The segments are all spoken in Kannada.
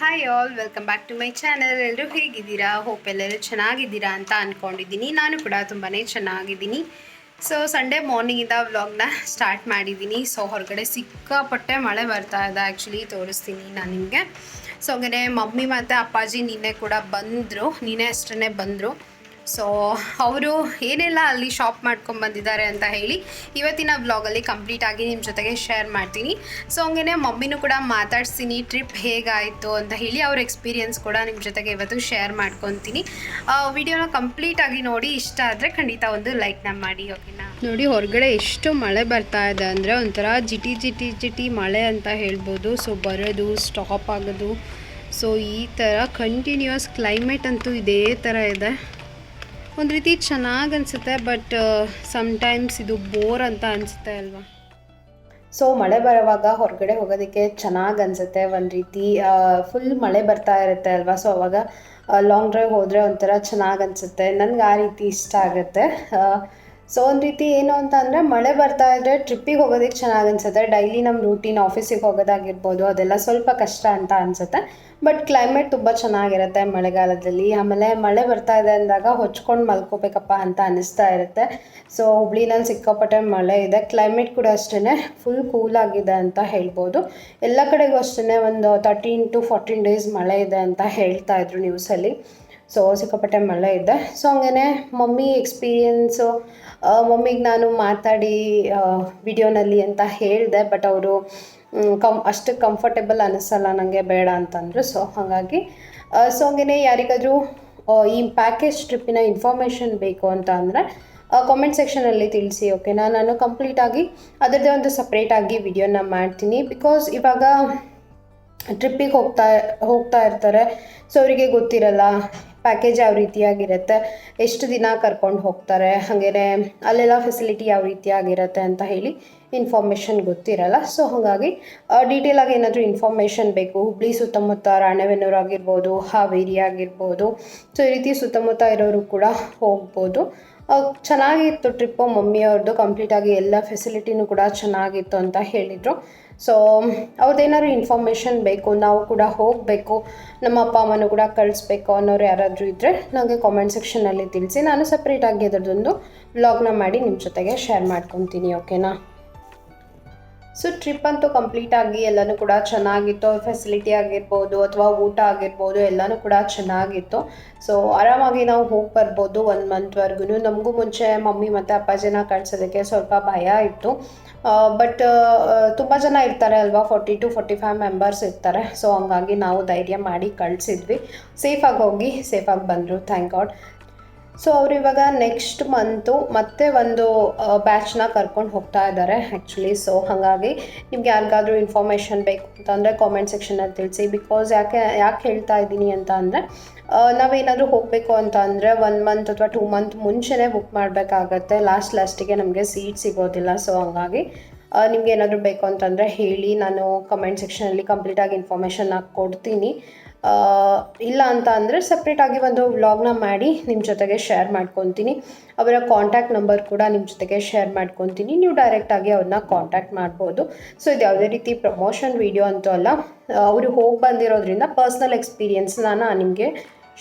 Hi all welcome back to my channel ಎಲ್ಲರೂ ಹೇಗಿದ್ದೀರಾ? ಹೋಪ್ ಎಲ್ಲರೂ ಚೆನ್ನಾಗಿದ್ದೀರಾ ಅಂತ ಅಂದ್ಕೊಂಡಿದ್ದೀನಿ ನಾನು ಕೂಡ ತುಂಬಾ ಚೆನ್ನಾಗಿದ್ದೀನಿ. ಸೊ ಸಂಡೇ ಮಾರ್ನಿಂಗಿಂದ ವ್ಲಾಗ್ನ ಸ್ಟಾರ್ಟ್ ಮಾಡಿದ್ದೀನಿ. ಸೊ ಹೊರಗಡೆ ಸಿಕ್ಕಾಪಟ್ಟೆ ಮಳೆ ಬರ್ತಾ ಇದೆ ಆ್ಯಕ್ಚುಲಿ ತೋರಿಸ್ತೀನಿ ನಾನು ನಿಮಗೆ. ಸೊ ಹಾಗೆ ಮಮ್ಮಿ ಮತ್ತು ಅಪ್ಪಾಜಿ ನಿನ್ನೆ ಕೂಡ ಬಂದರು. ನಿನ್ನೆ ಅಷ್ಟೇ ಬಂದರು. ಸೊ ಅವರು ಏನೆಲ್ಲ ಅಲ್ಲಿ ಶಾಪ್ ಮಾಡ್ಕೊಂಡು ಬಂದಿದ್ದಾರೆ ಅಂತ ಹೇಳಿ ಇವತ್ತಿನ ಬ್ಲಾಗಲ್ಲಿ ಕಂಪ್ಲೀಟ್ ಆಗಿ ನಿಮ್ಮ ಜೊತೆಗೆ ಶೇರ್ ಮಾಡ್ತೀನಿ. ಸೊ ಹಂಗೆ ಮಮ್ಮಿನೂ ಕೂಡ ಮಾತಾಡ್ತೀನಿ ಟ್ರಿಪ್ ಹೇಗಾಯಿತು ಅಂತ ಹೇಳಿ ಅವ್ರ ಎಕ್ಸ್ಪೀರಿಯನ್ಸ್ ಕೂಡ ನಿಮ್ಮ ಜೊತೆಗೆ ಇವತ್ತು ಶೇರ್ ಮಾಡ್ಕೊತೀನಿ. ವಿಡಿಯೋನ ಕಂಪ್ಲೀಟ್ ಆಗಿ ನೋಡಿ, ಇಷ್ಟ ಆದರೆ ಖಂಡಿತ ಒಂದು ಲೈಕ್ನ ಮಾಡಿ ಓಕೆನಾ ನೋಡಿ, ಹೊರಗಡೆ ಎಷ್ಟು ಮಳೆ ಬರ್ತಾ ಇದೆ ಅಂದರೆ ಒಂಥರ ಜಿಟಿ ಜಿಟಿ ಜಿಟಿ ಮಳೆ ಅಂತ ಹೇಳ್ಬೋದು. ಸೊ ಬರೋದು ಸ್ಟಾಪ್ ಆಗೋದು. ಸೊ ಈ ಥರ ಕಂಟಿನ್ಯೂಸ್ ಕ್ಲೈಮೇಟ್ ಅಂತೂ ಇದೇ ಥರ ಇದೆ. ಒಂದು ರೀತಿ ಚೆನ್ನಾಗಿ ಅನಿಸುತ್ತೆ ಬಟ್ ಸಮ್ಟೈಮ್ಸ್ ಇದು ಬೋರ್ ಅಂತ ಅನಿಸುತ್ತೆ ಅಲ್ವಾ? ಸೊ ಮಳೆ ಬರೋವಾಗ ಹೊರಗಡೆ ಹೋಗೋದಕ್ಕೆ ಚೆನ್ನಾಗಿ ಅನಿಸುತ್ತೆ, ಒಂದು ರೀತಿ ಫುಲ್ ಮಳೆ ಬರ್ತಾ ಇರುತ್ತೆ ಅಲ್ವಾ? ಸೊ ಅವಾಗ ಲಾಂಗ್ ಡ್ರೈವ್ ಹೋದರೆ ಒಂಥರ ಚೆನ್ನಾಗಿ ಅನಿಸುತ್ತೆ. ನನಗೆ ಆ ರೀತಿ ಇಷ್ಟ ಆಗುತ್ತೆ. ಸೊ ಒಂದು ರೀತಿ ಏನು ಅಂತ ಅಂದರೆ, ಮಳೆ ಬರ್ತಾ ಇದ್ದರೆ ಟ್ರಿಪ್ಪಿಗೆ ಹೋಗೋದಕ್ಕೆ ಚೆನ್ನಾಗಿ ಅನಿಸುತ್ತೆ. ಡೈಲಿ ನಮ್ಮ ರೂಟೀನ್ ಆಫೀಸಿಗೆ ಹೋಗೋದಾಗಿರ್ಬೋದು, ಅದೆಲ್ಲ ಸ್ವಲ್ಪ ಕಷ್ಟ ಅಂತ ಅನಿಸುತ್ತೆ. ಬಟ್ ಕ್ಲೈಮೇಟ್ ತುಂಬ ಚೆನ್ನಾಗಿರುತ್ತೆ ಮಳೆಗಾಲದಲ್ಲಿ. ಆಮೇಲೆ ಮಳೆ ಬರ್ತಾ ಇದೆ ಅಂದಾಗ ಹೊಚ್ಕೊಂಡು ಮಲ್ಕೋಬೇಕಪ್ಪ ಅಂತ ಅನ್ನಿಸ್ತಾ ಇರುತ್ತೆ. ಸೊ ಹುಬ್ಳಿನಲ್ಲಿ ಸಿಕ್ಕಾಪಟ್ಟೆ ಮಳೆ ಇದೆ. ಕ್ಲೈಮೇಟ್ ಕೂಡ ಅಷ್ಟೇ ಫುಲ್ ಕೂಲ್ ಆಗಿದೆ ಅಂತ ಹೇಳ್ಬೋದು. ಎಲ್ಲ ಕಡೆಗೂ ಅಷ್ಟೇ ಒಂದು ತರ್ಟೀನ್ ಟು ಫೋರ್ಟೀನ್ ಡೇಸ್ ಮಳೆ ಇದೆ ಅಂತ ಹೇಳ್ತಾ ಇದ್ರು ನ್ಯೂಸಲ್ಲಿ ಸೊ ಸಿಕ್ಕಾಪಟ್ಟೆ ಮಳೆ ಇದೆ. ಸೊ ಹಂಗೇ ಮಮ್ಮಿ ಎಕ್ಸ್ಪೀರಿಯನ್ಸು ಮಮ್ಮಿಗೆ ನಾನು ಮಾತಾಡಿ ವಿಡಿಯೋನಲ್ಲಿ ಅಂತ ಹೇಳಿದೆ. ಬಟ್ ಅವರು ಕಮ್, ಅಷ್ಟು ಕಂಫರ್ಟೇಬಲ್ ಅನ್ನಿಸಲ್ಲ ನನಗೆ ಬೇಡ ಅಂತಂದರು. ಸೊ ಹಾಗಾಗಿ ಸೊ ಹಂಗೇ ಯಾರಿಗಾದರೂ ಈ ಪ್ಯಾಕೇಜ್ ಟ್ರಿಪ್ಪಿನ ಇನ್ಫಾರ್ಮೇಷನ್ ಬೇಕು ಅಂತ ಅಂದರೆ ಕಾಮೆಂಟ್ ಸೆಕ್ಷನಲ್ಲಿ ತಿಳಿಸಿ ಓಕೆ ನಾನು ಕಂಪ್ಲೀಟಾಗಿ ಅದರದ್ದೇ ಒಂದು ಸಪ್ರೇಟಾಗಿ ವಿಡಿಯೋನ ಮಾಡ್ತೀನಿ. ಬಿಕಾಸ್ ಇವಾಗ ಟ್ರಿಪ್ಪಿಗೆ ಹೋಗ್ತಾ ಹೋಗ್ತಾ ಇರ್ತಾರೆ. ಸೊ ಅವರಿಗೆ ಗೊತ್ತಿರಲ್ಲ. ಪ್ಯಾಕೇಜ್ ಯಾವ ರೀತಿಯಾಗಿರುತ್ತೆ, ಎಷ್ಟು ದಿನ ಕರ್ಕೊಂಡು ಹೋಗ್ತಾರೆ, ಹಾಗೇನೆ ಅಲ್ಲೆಲ್ಲ ಫೆಸಿಲಿಟಿ ಯಾವ ರೀತಿಯಾಗಿರುತ್ತೆ ಅಂತ ಹೇಳಿ ಇನ್ಫಾರ್ಮೇಷನ್ ಗೊತ್ತಿರಲ್ಲ. ಸೊ ಹಾಗಾಗಿ ಡೀಟೇಲಾಗಿ ಏನಾದರೂ ಇನ್ಫಾರ್ಮೇಷನ್ ಬೇಕು, ಹುಬ್ಳಿ ಸುತ್ತಮುತ್ತ ರಾಣೆಬೆನ್ನೂರು ಆಗಿರ್ಬೋದು, ಹಾವೇರಿ ಆಗಿರ್ಬೋದು, ಸೊ ಈ ರೀತಿ ಸುತ್ತಮುತ್ತ ಇರೋರು ಕೂಡ ಹೋಗ್ಬೋದು. ಚೆನ್ನಾಗಿತ್ತು ಟ್ರಿಪ್ಪು ಮಮ್ಮಿಯವ್ರದ್ದು ಕಂಪ್ಲೀಟಾಗಿ ಎಲ್ಲ ಫೆಸಿಲಿಟಿನೂ ಕೂಡ ಚೆನ್ನಾಗಿತ್ತು ಅಂತ ಹೇಳಿದರು. ಸೊ ಅವ್ರದ್ದೇನಾದ್ರು ಇನ್ಫಾರ್ಮೇಷನ್ ಬೇಕು, ನಾವು ಕೂಡ ಹೋಗಬೇಕು, ನಮ್ಮ ಅಪ್ಪ, ಅಮ್ಮನೂ ಕೂಡ ಕಳಿಸ್ಬೇಕು ಅನ್ನೋರು ಯಾರಾದರೂ ಇದ್ದರೆ ನನಗೆ ಕಾಮೆಂಟ್ ಸೆಕ್ಷನಲ್ಲಿ ತಿಳಿಸಿ. ನಾನು ಸಪ್ರೇಟಾಗಿ ಅದರದ್ದೊಂದು ವ್ಲಾಗ್ನ ಮಾಡಿ ನಿಮ್ಮ ಜೊತೆಗೆ ಶೇರ್ ಮಾಡ್ಕೊತೀನಿ ಓಕೆನಾ ಸೊ ಟ್ರಿಪ್ ಅಂತೂ ಕಂಪ್ಲೀಟ್ ಆಗಿ ಎಲ್ಲನೂ ಕೂಡ ಚೆನ್ನಾಗಿತ್ತು. ಫೆಸಿಲಿಟಿ ಆಗಿರ್ಬೋದು ಅಥವಾ ಊಟ ಆಗಿರ್ಬೋದು ಎಲ್ಲನೂ ಕೂಡ ಚೆನ್ನಾಗಿತ್ತು. ಸೊ ಆರಾಮಾಗಿ ನಾವು ಹೋಗಿ ಬರ್ಬೋದು ಒಂದು ಮಂತ್ವರೆಗೂ ನಮಗೂ ಮುಂಚೆ ಮಮ್ಮಿ ಮತ್ತು ಅಪ್ಪಾಜಿನ ಕಳ್ಸೋದಕ್ಕೆ ಸ್ವಲ್ಪ ಭಯ ಇತ್ತು. ಬಟ್ ತುಂಬ ಜನ ಇರ್ತಾರೆ ಅಲ್ವಾ? Forty to forty five members ಇರ್ತಾರೆ. ಸೊ ಹಂಗಾಗಿ ನಾವು ಧೈರ್ಯ ಮಾಡಿ ಕಳಿಸಿದ್ವಿ. ಸೇಫಾಗಿ ಹೋಗಿ ಸೇಫಾಗಿ ಬಂದರು. ಥ್ಯಾಂಕ್ ಗಾಡ್ ಸೊ ಅವ್ರು ಇವಾಗ ನೆಕ್ಸ್ಟ್ ಮಂತು ಮತ್ತೆ ಒಂದು ಬ್ಯಾಚ್ನ ಕರ್ಕೊಂಡು ಹೋಗ್ತಾ ಇದ್ದಾರೆ ಆ್ಯಕ್ಚುಲಿ ಸೊ ಹಾಗಾಗಿ ನಿಮ್ಗೆ ಯಾರಿಗಾದ್ರೂ ಇನ್ಫಾರ್ಮೇಷನ್ ಬೇಕು ಅಂತಂದರೆ ಕಾಮೆಂಟ್ ಸೆಕ್ಷನಲ್ಲಿ ತಿಳಿಸಿ. ಬಿಕಾಸ್ ಯಾಕೆ ಯಾಕೆ ಹೇಳ್ತಾ ಇದ್ದೀನಿ ಅಂತ ಅಂದರೆ ನಾವೇನಾದರೂ ಹೋಗಬೇಕು ಅಂತ ಅಂದರೆ ಒನ್ ಮಂತ್ ಅಥವಾ ಟೂ ಮಂತ್ ಮುಂಚೆನೇ ಬುಕ್ ಮಾಡಬೇಕಾಗತ್ತೆ. ಲಾಸ್ಟ್ ಲಾಸ್ಟಿಗೆ ನಮಗೆ ಸೀಟ್ ಸಿಗೋದಿಲ್ಲ. ಸೊ ಹಂಗಾಗಿ ನಿಮ್ಗೆ ಏನಾದರೂ ಬೇಕು ಅಂತಂದರೆ ಹೇಳಿ. ನಾನು ಕಮೆಂಟ್ ಸೆಕ್ಷನಲ್ಲಿ ಕಂಪ್ಲೀಟಾಗಿ ಇನ್ಫಾರ್ಮೇಷನ್ ಕೊಡ್ತೀನಿ ಇಲ್ಲ ಅಂತ ಅಂದರೆ ಸಪ್ರೇಟಾಗಿ ಒಂದು ವ್ಲಾಗ್ನ ಮಾಡಿ ನಿಮ್ಮ ಜೊತೆಗೆ ಶೇರ್ ಮಾಡ್ಕೊತೀನಿ. ಅವರ ಕಾಂಟ್ಯಾಕ್ಟ್ ನಂಬರ್ ಕೂಡ ನಿಮ್ಮ ಜೊತೆಗೆ ಶೇರ್ ಮಾಡ್ಕೊತೀನಿ. ನೀವು ಡೈರೆಕ್ಟಾಗಿ ಅವ್ರನ್ನ ಕಾಂಟ್ಯಾಕ್ಟ್ ಮಾಡ್ಬೋದು. ಸೊ ಇದು ಯಾವುದೇ ರೀತಿ ಪ್ರಮೋಷನ್ ವೀಡಿಯೋ ಅಂತೂ ಅಲ್ಲ. ಅವರು ಹೋಗಿ ಬಂದಿರೋದ್ರಿಂದ ಪರ್ಸ್ನಲ್ ಎಕ್ಸ್ಪೀರಿಯನ್ಸ್ ನಾನು ನಿಮಗೆ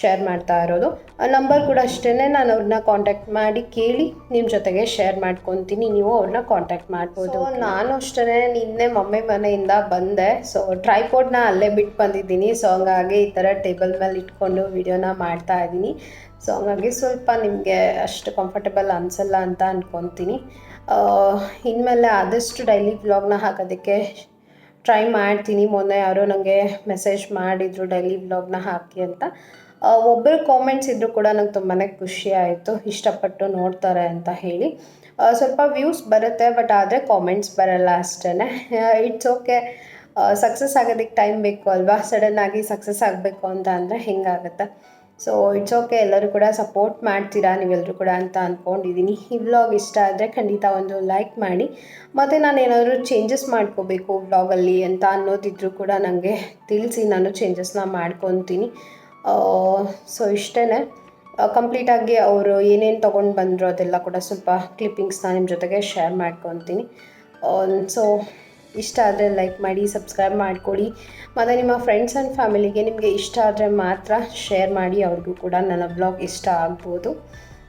ಶೇರ್ ಮಾಡ್ತಾ ಇರೋದು. ನಂಬರ್ ಕೂಡ ಅಷ್ಟೇ ನಾನು ಅವ್ರನ್ನ ಕಾಂಟ್ಯಾಕ್ಟ್ ಮಾಡಿ ಕೇಳಿ ನಿಮ್ಮ ಜೊತೆಗೆ ಶೇರ್ ಮಾಡ್ಕೊತೀನಿ. ನೀವು ಅವ್ರನ್ನ ಕಾಂಟ್ಯಾಕ್ಟ್ ಮಾಡ್ಬೋದು. ನಾನು ಅಷ್ಟೇ ನಿನ್ನೆ ಮಮ್ಮಿ ಮನೆಯಿಂದ ಬಂದೆ. ಸೊ ಟ್ರೈಪೋರ್ಡ್ನ ಅಲ್ಲೇ ಬಿಟ್ಟು ಬಂದಿದ್ದೀನಿ. ಸೊ ಹಂಗಾಗಿ ಈ ಥರ ಟೇಬಲ್ ಮೇಲೆ ಇಟ್ಕೊಂಡು ವಿಡಿಯೋನ ಮಾಡ್ತಾ ಇದ್ದೀನಿ. ಸೊ ಹಂಗಾಗಿ ಸ್ವಲ್ಪ ನಿಮಗೆ ಅಷ್ಟು ಕಂಫರ್ಟಬಲ್ ಅನಿಸಲ್ಲ ಅಂತ ಅಂದ್ಕೊತೀನಿ ಇನ್ಮೇಲೆ ಆದಷ್ಟು ಡೈಲಿ ವ್ಲಾಗ್ನ ಹಾಕೋದಕ್ಕೆ ಟ್ರೈ ಮಾಡ್ತೀನಿ. ಮೊನ್ನೆ ಯಾರೋ ನನಗೆ ಮೆಸೇಜ್ ಮಾಡಿದರು ಡೈಲಿ ಬ್ಲಾಗ್ನ ಹಾಕಿ ಅಂತ. ಒಬ್ಬರು ಕಾಮೆಂಟ್ಸ್ ಇದ್ದರೂ ಕೂಡ ನಂಗೆ ತುಂಬಾ ಖುಷಿ ಆಯಿತು. ಇಷ್ಟಪಟ್ಟು ನೋಡ್ತಾರೆ ಅಂತ ಹೇಳಿ. ಸ್ವಲ್ಪ ವ್ಯೂಸ್ ಬರುತ್ತೆ ಬಟ್ ಆದರೆ ಕಾಮೆಂಟ್ಸ್ ಬರಲ್ಲ ಅಷ್ಟೇ ಇಟ್ಸ್ ಓಕೆ ಸಕ್ಸಸ್ ಆಗೋದಕ್ಕೆ ಟೈಮ್ ಬೇಕು ಅಲ್ವಾ? ಸಡನ್ನಾಗಿ ಸಕ್ಸಸ್ ಆಗಬೇಕು ಅಂತ ಅಂದರೆ ಹೆಂಗಾಗುತ್ತೆ? ಸೊ ಇಟ್ಸ್ ಓಕೆ ಎಲ್ಲರೂ ಕೂಡ ಸಪೋರ್ಟ್ ಮಾಡ್ತೀರಾ ನೀವೆಲ್ಲರೂ ಕೂಡ ಅಂತ ಅಂದ್ಕೊಂಡಿದ್ದೀನಿ ಈ ವ್ಲಾಗ್ ಇಷ್ಟ ಆದರೆ ಖಂಡಿತ ಒಂದು ಲೈಕ್ ಮಾಡಿ. ಮತ್ತು ನಾನು ಏನಾದರೂ ಚೇಂಜಸ್ ಮಾಡ್ಕೋಬೇಕು ವ್ಲಾಗಲ್ಲಿ ಅಂತ ಅನ್ನೋದಿದ್ರೂ ಕೂಡ ನನಗೆ ತಿಳಿಸಿ ನಾನು ಚೇಂಜಸ್ನ ಮಾಡ್ಕೊತೀನಿ. ಸೊ ಇಷ್ಟೇ ಕಂಪ್ಲೀಟಾಗಿ ಅವರು ಏನೇನು ತೊಗೊಂಡು ಬಂದರು ಅದೆಲ್ಲ ಕೂಡ ಸ್ವಲ್ಪ ಕ್ಲಿಪ್ಪಿಂಗ್ಸ್ನ ನಿಮ್ಮ ಜೊತೆಗೆ ಶೇರ್ ಮಾಡ್ಕೊತೀನಿ. ಸೊ ಇಷ್ಟ ಆದರೆ ಲೈಕ್ ಮಾಡಿ ಸಬ್ಸ್ಕ್ರೈಬ್ ಮಾಡಿಕೊಡಿ. ಮತ್ತು ನಿಮ್ಮ ಫ್ರೆಂಡ್ಸ್ ಆ್ಯಂಡ್ ಫ್ಯಾಮಿಲಿಗೆ ನಿಮಗೆ ಇಷ್ಟ ಆದರೆ ಮಾತ್ರ ಶೇರ್ ಮಾಡಿ, ಅವ್ರಿಗೂ ಕೂಡ ನನ್ನ ಬ್ಲಾಗ್ ಇಷ್ಟ ಆಗ್ಬೋದು.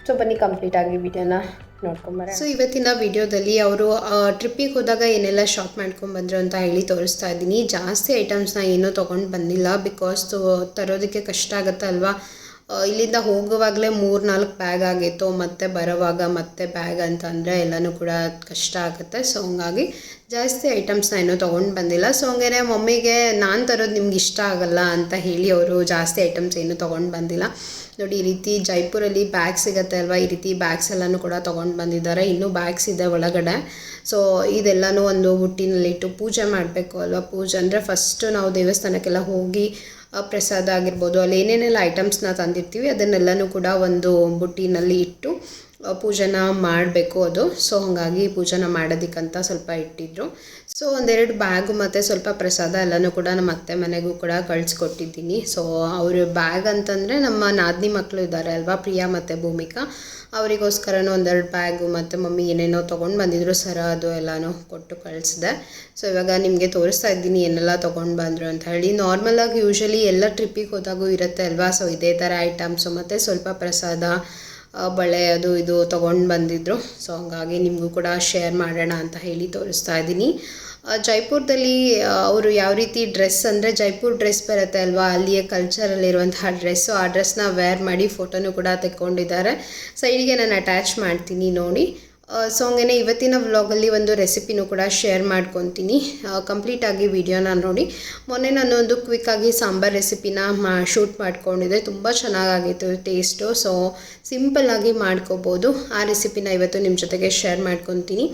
ಸೊ ಬನ್ನಿ ಕಂಪ್ಲೀಟಾಗಿ ವಿಡಿಯೋನ ನೋಡ್ಕೊಂಬರ ಸೊ ಇವತ್ತಿನ ವಿಡಿಯೋದಲ್ಲಿ ಅವರು ಟ್ರಿಪ್ಪಿಗೆ ಹೋದಾಗ ಏನೆಲ್ಲ ಶಾಪ್ ಮಾಡ್ಕೊಂಡು ಬಂದರು ಅಂತ ಹೇಳಿ ತೋರಿಸ್ತಾ ಇದ್ದೀನಿ. ಜಾಸ್ತಿ ಐಟಮ್ಸ್ನ ಏನೂ ತೊಗೊಂಡು ಬಂದಿಲ್ಲ ಬಿಕಾಸ್ ತರೋದಕ್ಕೆ ಕಷ್ಟ ಆಗುತ್ತೆ ಅಲ್ವಾ ಇಲ್ಲಿಂದ ಹೋಗುವಾಗಲೇ ಮೂರು ನಾಲ್ಕು ಬ್ಯಾಗ್ ಆಗಿತ್ತು, ಮತ್ತೆ ಬರೋವಾಗ ಮತ್ತೆ ಬ್ಯಾಗ್ ಅಂತಂದರೆ ಎಲ್ಲನೂ ಕೂಡ ಕಷ್ಟ ಆಗುತ್ತೆ. ಸೊ ಹಂಗಾಗಿ ಜಾಸ್ತಿ ಐಟಮ್ಸ್ನ ಏನೂ ತೊಗೊಂಡು ಬಂದಿಲ್ಲ. ಸೊ ಹಂಗೇನೆ ಮಮ್ಮಿಗೆ ನಾನು ತರೋದು ನಿಮ್ಗೆ ಇಷ್ಟ ಆಗಲ್ಲ ಅಂತ ಹೇಳಿ ಅವರು ಜಾಸ್ತಿ ಐಟಮ್ಸ್ ಏನೂ ತೊಗೊಂಡು ಬಂದಿಲ್ಲ. ನೋಡಿ, ಈ ರೀತಿ ಜೈಪುರಲ್ಲಿ ಬ್ಯಾಗ್ ಸಿಗುತ್ತೆ ಅಲ್ವಾ? ಈ ರೀತಿ ಬ್ಯಾಗ್ಸ್ ಎಲ್ಲನೂ ಕೂಡ ತೊಗೊಂಡು ಬಂದಿದ್ದಾರೆ. ಇನ್ನೂ ಬ್ಯಾಗ್ಸ್ ಇದೆ ಒಳಗಡೆ. ಸೊ ಇದೆಲ್ಲನೂ ಒಂದು ಹುಟ್ಟಿನಲ್ಲಿಟ್ಟು ಪೂಜೆ ಮಾಡಬೇಕು ಅಲ್ವಾ? ಪೂಜೆ ಅಂದರೆ ಫಸ್ಟು ನಾವು ದೇವಸ್ಥಾನಕ್ಕೆಲ್ಲ ಹೋಗಿ ಪ್ರಸಾದ ಆಗಿರ್ಬೋದು, ಅಲ್ಲಿ ಏನೇನೆಲ್ಲ ಐಟಮ್ಸ್ನ ತಂದಿರ್ತೀವಿ, ಅದನ್ನೆಲ್ಲನೂ ಕೂಡ ಒಂದು ಬುಟ್ಟಿನಲ್ಲಿ ಇಟ್ಟು ಪೂಜನ ಮಾಡಬೇಕು ಅದು. ಸೊ ಹಾಗಾಗಿ ಪೂಜೆನ ಮಾಡೋದಕ್ಕಂತ ಸ್ವಲ್ಪ ಇಟ್ಟಿದ್ರು. ಸೊ ಒಂದೆರಡು ಬ್ಯಾಗು ಮತ್ತು ಸ್ವಲ್ಪ ಪ್ರಸಾದ ಎಲ್ಲನೂ ಕೂಡ ನಮ್ಮ ಅತ್ತೆ ಮನೆಗೂ ಕೂಡ ಕಳಿಸ್ಕೊಟ್ಟಿದ್ದೀನಿ. ಸೊ ಅವರು ಬ್ಯಾಗ್ ಅಂತಂದರೆ ನಮ್ಮ ನಾದಿನಿ ಮಕ್ಕಳು ಇದ್ದಾರೆ ಅಲ್ವಾ, ಪ್ರಿಯಾ ಮತ್ತು ಭೂಮಿಕಾ. ಅವರಿಗೋಸ್ಕರನೂ ಒಂದೆರಡು ಬ್ಯಾಗು ಮತ್ತು ಮಮ್ಮಿ ಏನೇನೋ ತೊಗೊಂಡು ಬಂದಿದ್ರು ಸರ, ಅದು ಎಲ್ಲನೂ ಕೊಟ್ಟು ಕಳಿಸಿದೆ. ಸೊ ಇವಾಗ ನಿಮಗೆ ತೋರಿಸ್ತಾ ಇದ್ದೀನಿ ಏನೆಲ್ಲ ತೊಗೊಂಡು ಬಂದರು ಅಂತ ಹೇಳಿ. ನಾರ್ಮಲಾಗಿ ಯೂಶಲಿ ಎಲ್ಲ ಟ್ರಿಪ್ಪಿಗೆ ಹೋದಾಗೂ ಇರುತ್ತೆ ಅಲ್ವಾ? ಸೊ ಇದೇ ಥರ ಐಟಮ್ಸು ಮತ್ತು ಸ್ವಲ್ಪ ಪ್ರಸಾದ ಬಳೆ ಅದು ಇದು ತೊಗೊಂಡು ಬಂದಿದ್ರು. ಸೊ ಹಂಗಾಗಿ ನಿಮಗೂ ಕೂಡ ಶೇರ್ ಮಾಡೋಣ ಅಂತ ಹೇಳಿ ತೋರಿಸ್ತಾ ಇದ್ದೀನಿ. ಜೈಪುರದಲ್ಲಿ ಅವರು ಯಾವ ರೀತಿ ಡ್ರೆಸ್ ಅಂದರೆ ಜೈಪುರ್ ಡ್ರೆಸ್ ಬರುತ್ತೆ ಅಲ್ವಾ? ಅಲ್ಲಿಯ ಕಲ್ಚರಲ್ಲಿರುವಂತಹ ಡ್ರೆಸ್ಸು ಆ ಡ್ರೆಸ್ನ ವೇರ್ ಮಾಡಿ ಫೋಟೋನು ಕೂಡ ತೆಕ್ಕೊಂಡಿದ್ದಾರೆ. ಸೈಡಿಗೆ ನಾನು ಅಟ್ಯಾಚ್ ಮಾಡ್ತೀನಿ ನೋಡಿ. ಸೊ ಹಂಗೇ ಇವತ್ತಿನ ವ್ಲಾಗಲ್ಲಿ ಒಂದು ರೆಸಿಪಿನೂ ಕೂಡ ಶೇರ್ ಮಾಡ್ಕೊತೀನಿ. ಕಂಪ್ಲೀಟಾಗಿ ವಿಡಿಯೋನ ನೋಡಿ. ಮೊನ್ನೆ ನಾನು ಒಂದು ಕ್ವಿಕ್ಕಾಗಿ ಸಾಂಬಾರ್ ರೆಸಿಪಿನ ಮಾ ಶೂಟ್ ಮಾಡ್ಕೊಂಡಿದ್ದೆ. ತುಂಬ ಚೆನ್ನಾಗಾಗಿತ್ತು ಟೇಸ್ಟು ಸೊ ಸಿಂಪಲ್ಲಾಗಿ ಮಾಡ್ಕೋಬೋದು. ಆ ರೆಸಿಪಿನ ಇವತ್ತು ನಿಮ್ಮ ಜೊತೆಗೆ ಶೇರ್ ಮಾಡ್ಕೊತೀನಿ.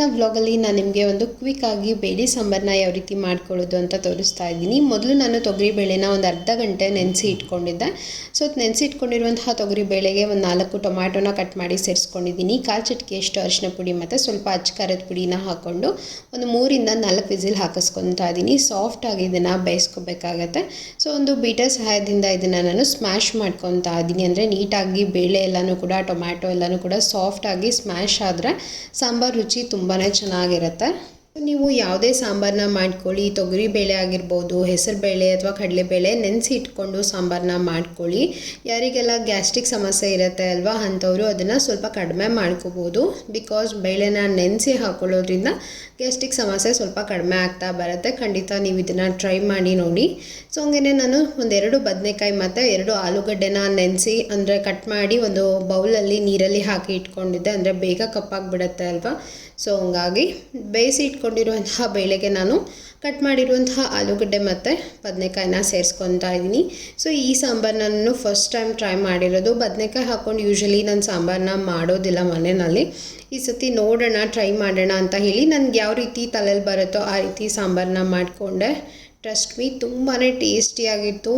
ಇವತ್ತಿನ ವ್ಲಾಗಲ್ಲಿ ನಾನು ನಿಮಗೆ ಒಂದು ಕ್ವಿಕ್ ಆಗಿ ಬೇಳೆ ಸಾಂಬಾರನ್ನ ಯಾವ ರೀತಿ ಮಾಡ್ಕೊಳ್ಳೋದು ಅಂತ ತೋರಿಸ್ತಾ ಇದ್ದೀನಿ. ಮೊದಲು ನಾನು ತೊಗರಿ ಬೇಳೆನ ಒಂದು ಅರ್ಧ ಗಂಟೆ ನೆನೆಸಿ ಇಟ್ಕೊಂಡಿದ್ದೆ. ಸೊ ನೆನೆಸಿ ಇಟ್ಕೊಂಡಿರುವಂತಹ ತೊಗರಿ ಬೇಳೆಗೆ ಒಂದು ನಾಲ್ಕು ಟೊಮ್ಯಾಟೊನ ಕಟ್ ಮಾಡಿ ಸೇರಿಸ್ಕೊಂಡಿದ್ದೀನಿ. ಕಾಲು ಚಿಟಿಕೆಯಷ್ಟು ಅರಿಶಿನ ಪುಡಿ ಮತ್ತು ಸ್ವಲ್ಪ ಅಚ್ಚಕಾರದ ಪುಡಿನ ಹಾಕ್ಕೊಂಡು ಒಂದು ಮೂರಿಂದ ನಾಲ್ಕು ವಿಸಿಲ್ ಹಾಕಿಸ್ಕೊತಾ ಇದ್ದೀನಿ. ಸಾಫ್ಟಾಗಿ ಇದನ್ನು ಬೇಯಿಸ್ಕೋಬೇಕಾಗತ್ತೆ. ಸೊ ಒಂದು ಬೀಟರ್ ಸಹಾಯದಿಂದ ಇದನ್ನು ನಾನು ಸ್ಮ್ಯಾಶ್ ಮಾಡ್ಕೊತಾ ಇದ್ದೀನಿ. ಅಂದರೆ ನೀಟಾಗಿ ಬೇಳೆ ಎಲ್ಲನೂ ಕೂಡ ಟೊಮ್ಯಾಟೊ ಎಲ್ಲನೂ ಕೂಡ ಸಾಫ್ಟಾಗಿ ಸ್ಮ್ಯಾಶ್ ಆದರೆ ಸಾಂಬಾರು ರುಚಿ ತುಂಬಾ ಚೆನ್ನಾಗಿರುತ್ತೆ. ನೀವು ಯಾವುದೇ ಸಾಂಬಾರನ್ನ ಮಾಡ್ಕೊಳ್ಳಿ. ತೊಗರಿ ಬೇಳೆ ಆಗಿರ್ಬೋದು, ಹೆಸರು ಬೇಳೆ ಅಥವಾ ಕಡಲೆಬೇಳೆ ನೆನೆಸಿ ಇಟ್ಕೊಂಡು ಸಾಂಬಾರನ್ನ ಮಾಡ್ಕೊಳ್ಳಿ. ಯಾರಿಗೆಲ್ಲ ಗ್ಯಾಸ್ಟ್ರಿಕ್ ಸಮಸ್ಯೆ ಇರುತ್ತೆ ಅಲ್ವಾ, ಅಂಥವ್ರು ಅದನ್ನು ಸ್ವಲ್ಪ ಕಡಿಮೆ ಮಾಡ್ಕೋಬೋದು. ಬಿಕಾಸ್ ಬೇಳೆನ ನೆನೆಸಿ ಹಾಕೊಳ್ಳೋದ್ರಿಂದ ಗ್ಯಾಸ್ಟ್ರಿಕ್ ಸಮಸ್ಯೆ ಸ್ವಲ್ಪ ಕಡಿಮೆ ಆಗ್ತಾ ಬರುತ್ತೆ. ಖಂಡಿತ ನೀವು ಇದನ್ನು ಟ್ರೈ ಮಾಡಿ ನೋಡಿ. ಸೊ ಹಂಗೇ ನಾನು ಒಂದೆರಡು ಬದನೆಕಾಯಿ ಮತ್ತು ಎರಡು ಆಲೂಗಡ್ಡೆನ ನೆನೆಸಿ, ಅಂದರೆ ಕಟ್ ಮಾಡಿ ಒಂದು ಬೌಲಲ್ಲಿ ನೀರಲ್ಲಿ ಹಾಕಿ ಇಟ್ಕೊಂಡಿದ್ದೆ. ಅಂದರೆ ಬೇಗ ಕಪ್ಪಾಗಿಬಿಡುತ್ತೆ ಅಲ್ವಾ? ಸೊ ಹಂಗಾಗಿ ಬೇಯಿಸಿ ಇಟ್ಕೊಂಡು ಇಟ್ಕೊಂಡಿರುವಂತಹ ಬೇಳೆಗೆ ನಾನು ಕಟ್ ಮಾಡಿರುವಂತಹ ಆಲೂಗಡ್ಡೆ ಮತ್ತು ಬದನೆಕಾಯಿನ ಸೇರಿಸ್ಕೊತಾ ಇದ್ದೀನಿ. ಸೊ ಈ ಸಾಂಬಾರು ನಾನು ಫಸ್ಟ್ ಟೈಮ್ ಟ್ರೈ ಮಾಡಿರೋದು ಬದನೆಕಾಯಿ ಹಾಕ್ಕೊಂಡು ಯೂಶ್ವಲಿ ನಾನು ಸಾಂಬಾರನ್ನ ಮಾಡೋದಿಲ್ಲ ಮನೆಯಲ್ಲಿ. ಈ ಸತಿ ನೋಡೋಣ ಟ್ರೈ ಮಾಡೋಣ ಅಂತ ಹೇಳಿ. ನನಗೆ ಯಾವ ರೀತಿ ತಲೆಯಲ್ಲಿ ಬರುತ್ತೋ ಆ ರೀತಿ ಸಾಂಬಾರನ್ನ ಮಾಡಿಕೊಂಡೆ. ಟ್ರಸ್ಟ್ ಮೀ ತುಂಬಾ ಟೇಸ್ಟಿಯಾಗಿತ್ತು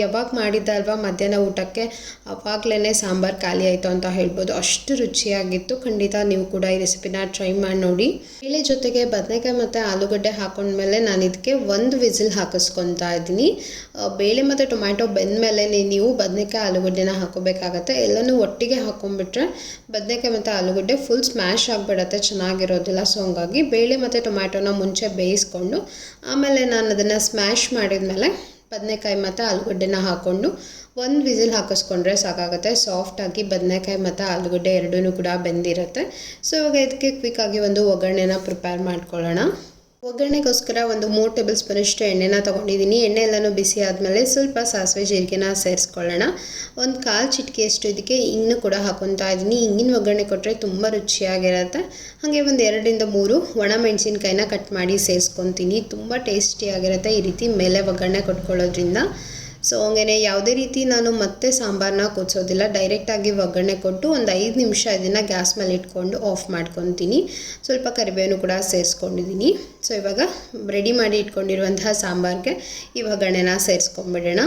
ಯಾವಾಗ ಮಾಡಿದ್ದ ಅಲ್ವಾ ಮಧ್ಯಾಹ್ನ ಊಟಕ್ಕೆ? ಅವಾಗಲೇ ಸಾಂಬಾರು ಖಾಲಿ ಆಯಿತು ಅಂತ ಹೇಳ್ಬೋದು. ಅಷ್ಟು ರುಚಿಯಾಗಿತ್ತು. ಖಂಡಿತ ನೀವು ಕೂಡ ಈ ರೆಸಿಪಿನ ಟ್ರೈ ಮಾಡಿ ನೋಡಿ. ಬೇಳೆ ಜೊತೆಗೆ ಬದನೆಕಾಯಿ ಮತ್ತು ಆಲೂಗಡ್ಡೆ ಹಾಕೊಂಡ್ಮೇಲೆ ನಾನು ಇದಕ್ಕೆ ಒಂದು ವಿಸಿಲ್ ಹಾಕಿಸ್ಕೊತಾ ಇದ್ದೀನಿ. ಬೇಳೆ ಮತ್ತು ಟೊಮ್ಯಾಟೊ ಬೆಂದಮೇಲೆ ನೀವು ಬದನೆಕಾಯಿ ಆಲೂಗಡ್ಡೆನ ಹಾಕೋಬೇಕಾಗತ್ತೆ. ಎಲ್ಲನೂ ಒಟ್ಟಿಗೆ ಹಾಕೊಂಡ್ಬಿಟ್ರೆ ಬದನೆಕಾಯಿ ಮತ್ತು ಆಲೂಗಡ್ಡೆ ಫುಲ್ ಸ್ಮ್ಯಾಶ್ ಆಗಿಬಿಡತ್ತೆ, ಚೆನ್ನಾಗಿರೋದಿಲ್ಲ. ಸೊ ಹಂಗಾಗಿ ಬೇಳೆ ಮತ್ತು ಟೊಮ್ಯಾಟೊನ ಮುಂಚೆ ಬೇಯಿಸ್ಕೊಂಡು, ಆಮೇಲೆ ನಾನು ಅದನ್ನು ಸ್ಮ್ಯಾಶ್ ಮಾಡಿದ್ಮೇಲೆ ಬದನೆಕಾಯಿ ಮತ್ತು ಆಲೂಗಡ್ಡೆನ ಹಾಕ್ಕೊಂಡು ಒಂದು ವಿಸಿಲ್ ಹಾಕಿಸ್ಕೊಂಡ್ರೆ ಸಾಕಾಗುತ್ತೆ. ಸಾಫ್ಟಾಗಿ ಬದನೆಕಾಯಿ ಮತ್ತು ಆಲೂಗಡ್ಡೆ ಎರಡೂ ಕೂಡ ಬೆಂದಿರುತ್ತೆ. ಸೊ ಇವಾಗ ಇದಕ್ಕೆ ಕ್ವಿಕ್ಕಾಗಿ ಒಂದು ಒಗ್ಗರಣೆನ ಪ್ರಿಪೇರ್ ಮಾಡ್ಕೊಳ್ಳೋಣ. ಒಗ್ಗರಣೆಗೋಸ್ಕರ ಒಂದು ಮೂರು ಟೇಬಲ್ ಸ್ಪೂನಷ್ಟು ಎಣ್ಣೆನ ತೊಗೊಂಡಿದ್ದೀನಿ. ಎಣ್ಣೆ ಎಲ್ಲನೂ ಬಿಸಿ ಆದಮೇಲೆ ಸ್ವಲ್ಪ ಸಾಸಿವೆ ಜೀರಿಗೆನ ಸೇರಿಸ್ಕೊಳ್ಳೋಣ. ಒಂದು ಕಾಲು ಚಿಟಿಕೆಯಷ್ಟು ಇದಕ್ಕೆ ಹಿಂಗು ಕೂಡ ಹಾಕೊತಾ ಇದ್ದೀನಿ. ಹಿಂಗಿನ ಒಗ್ಗರಣೆ ಕೊಟ್ಟರೆ ತುಂಬ ರುಚಿಯಾಗಿರುತ್ತೆ. ಹಾಗೆ ಒಂದು ಎರಡರಿಂದ ಮೂರು ಒಣ ಮೆಣಸಿನ್ಕಾಯಿನ ಕಟ್ ಮಾಡಿ ಸೇರಿಸ್ಕೊತೀನಿ. ತುಂಬ ಟೇಸ್ಟಿಯಾಗಿರುತ್ತೆ ಈ ರೀತಿ ಮೇಲೆ ಒಗ್ಗರಣೆ ಕೊಟ್ಕೊಳ್ಳೋದ್ರಿಂದ. ಸೊ ಹಂಗೇ ಯಾವುದೇ ರೀತಿ ನಾನು ಮತ್ತೆ ಸಾಂಬಾರನ್ನ ಕೊಚ್ಚೋದಿಲ್ಲ ಡೈರೆಕ್ಟಾಗಿ ಒಗ್ಗರಣೆ ಕೊಟ್ಟು ಒಂದು ಐದು ನಿಮಿಷ ಇದನ್ನು ಗ್ಯಾಸ್ ಮೇಲೆ ಇಟ್ಕೊಂಡು ಆಫ್ ಮಾಡ್ಕೊತೀನಿ. ಸ್ವಲ್ಪ ಕರಿಬೇವನ್ನು ಕೂಡ ಸೇರಿಸ್ಕೊಂಡಿದ್ದೀನಿ ಸೊ ಇವಾಗ ರೆಡಿ ಮಾಡಿ ಇಟ್ಕೊಂಡಿರುವಂತಹ ಸಾಂಬಾರಿಗೆ ಈ ಒಗ್ಗರಣೆನ ಸೇರಿಸ್ಕೊಂಬಿಡೋಣ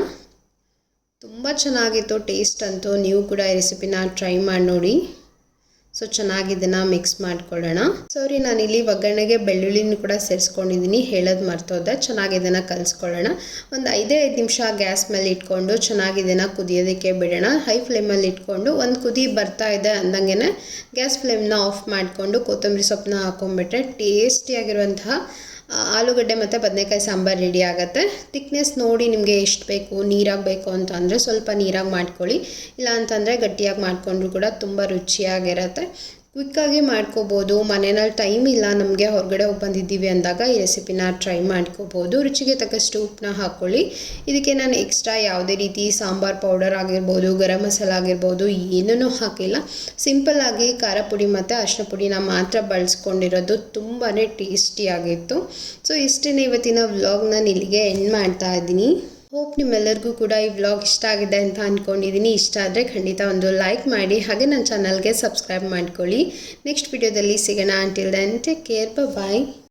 ತುಂಬ ಚೆನ್ನಾಗಿತ್ತು ಟೇಸ್ಟ್ ಅಂತೂ. ನೀವು ಕೂಡ ಈ ರೆಸಿಪಿನ ಟ್ರೈ ಮಾಡಿ ನೋಡಿ. ಸೊ ಚೆನ್ನಾಗಿ ಇದನ್ನು ಮಿಕ್ಸ್ ಮಾಡ್ಕೊಳ್ಳೋಣ. ಸಾರಿ ನಾನಿಲ್ಲಿ ಒಗ್ಗರಣೆಗೆ ಬೆಳ್ಳುಳ್ಳಿನ ಕೂಡ ಸೇರಿಸ್ಕೊಂಡಿದ್ದೀನಿ ಹೇಳೋದು ಮರ್ತೋದೆ. ಚೆನ್ನಾಗಿ ಇದನ್ನು ಕಲಿಸ್ಕೊಳ್ಳೋಣ. ಒಂದು ಐದೇ ಐದು ನಿಮಿಷ ಗ್ಯಾಸ್ ಮೇಲೆ ಇಟ್ಕೊಂಡು ಚೆನ್ನಾಗಿ ಇದನ್ನು ಕುದಿಯೋದಕ್ಕೆ ಬಿಡೋಣ. ಹೈ ಫ್ಲೇಮಲ್ಲಿ ಇಟ್ಕೊಂಡು ಒಂದು ಕುದಿ ಬರ್ತಾ ಇದೆ ಅಂದಂಗೆ ಗ್ಯಾಸ್ ಫ್ಲೇಮ್ನ ಆಫ್ ಮಾಡಿಕೊಂಡು ಕೊತ್ತಂಬರಿ ಸೊಪ್ಪನ್ನ ಹಾಕೊಂಡ್ಬಿಟ್ರೆ ಟೇಸ್ಟಿಯಾಗಿರುವಂತಹ ಆಲೂಗಡ್ಡೆ ಮತ್ತು ಬದನೆಕಾಯಿ ಸಾಂಬಾರು ರೆಡಿ ಆಗುತ್ತೆ. ತಿಕ್ನೆಸ್ ನೋಡಿ ನಿಮಗೆ ಎಷ್ಟು ಬೇಕು ನೀರಾಗಿ ಬೇಕು ಅಂತ ಅಂದರೆ ಸ್ವಲ್ಪ ನೀರಾಗಿ ಮಾಡ್ಕೊಳ್ಳಿ. ಇಲ್ಲ ಅಂತಂದರೆ ಗಟ್ಟಿಯಾಗಿ ಮಾಡಿಕೊಂಡ್ರು ಕೂಡ ತುಂಬ ರುಚಿಯಾಗಿರುತ್ತೆ. ಕ್ವಿಕ್ಕಾಗಿ ಮಾಡ್ಕೋಬೋದು. ಮನೆಯಲ್ಲಿ ಟೈಮ್ ಇಲ್ಲ, ನಮಗೆ ಹೊರಗಡೆ ಹೋಗಿ ಬಂದಿದ್ದೀವಿ ಅಂದಾಗ ಈ ರೆಸಿಪಿನ ಟ್ರೈ ಮಾಡ್ಕೋಬೋದು. ರುಚಿಗೆ ತಕ್ಕಷ್ಟು ಉಪ್ಪನ್ನ ಹಾಕ್ಕೊಳ್ಳಿ ಇದಕ್ಕೆ ನಾನು ಎಕ್ಸ್ಟ್ರಾ ಯಾವುದೇ ರೀತಿ ಸಾಂಬಾರ್ ಪೌಡರ್ ಆಗಿರ್ಬೋದು, ಗರಂ ಮಸಾಲ ಆಗಿರ್ಬೋದು ಏನೂ ಹಾಕಿಲ್ಲ. ಸಿಂಪಲ್ಲಾಗಿ ಖಾರ ಪುಡಿ ಮತ್ತು ಅರಿಶಿನ ಪುಡಿನ ಮಾತ್ರ ಬಳಸ್ಕೊಂಡಿರೋದು ತುಂಬಾ ಟೇಸ್ಟಿಯಾಗಿತ್ತು ಸೊ ಇಷ್ಟೇ ಇವತ್ತಿನ ವ್ಲಾಗ್ನ ಇಲ್ಲಿಗೆ ಎಂಡ್ ಮಾಡ್ತಾ ಇದ್ದೀನಿ. ಹೋಪ್ ನಿಮ್ಮೆಲ್ಲರಿಗೂ ಕೂಡ ಈ ವ್ಲಾಗ್ ಇಷ್ಟ ಆಗಿದೆ ಅಂತ ಅಂದ್ಕೊಂಡಿದ್ದೀನಿ ಇಷ್ಟ ಆದರೆ ಖಂಡಿತ ಒಂದು ಲೈಕ್ ಮಾಡಿ. ಹಾಗೆ ನನ್ನ ಚಾನಲ್ಗೆ ಸಬ್ಸ್ಕ್ರೈಬ್ ಮಾಡ್ಕೊಳ್ಳಿ. ನೆಕ್ಸ್ಟ್ ವಿಡಿಯೋದಲ್ಲಿ ಸಿಗೋಣ. Until then take care bye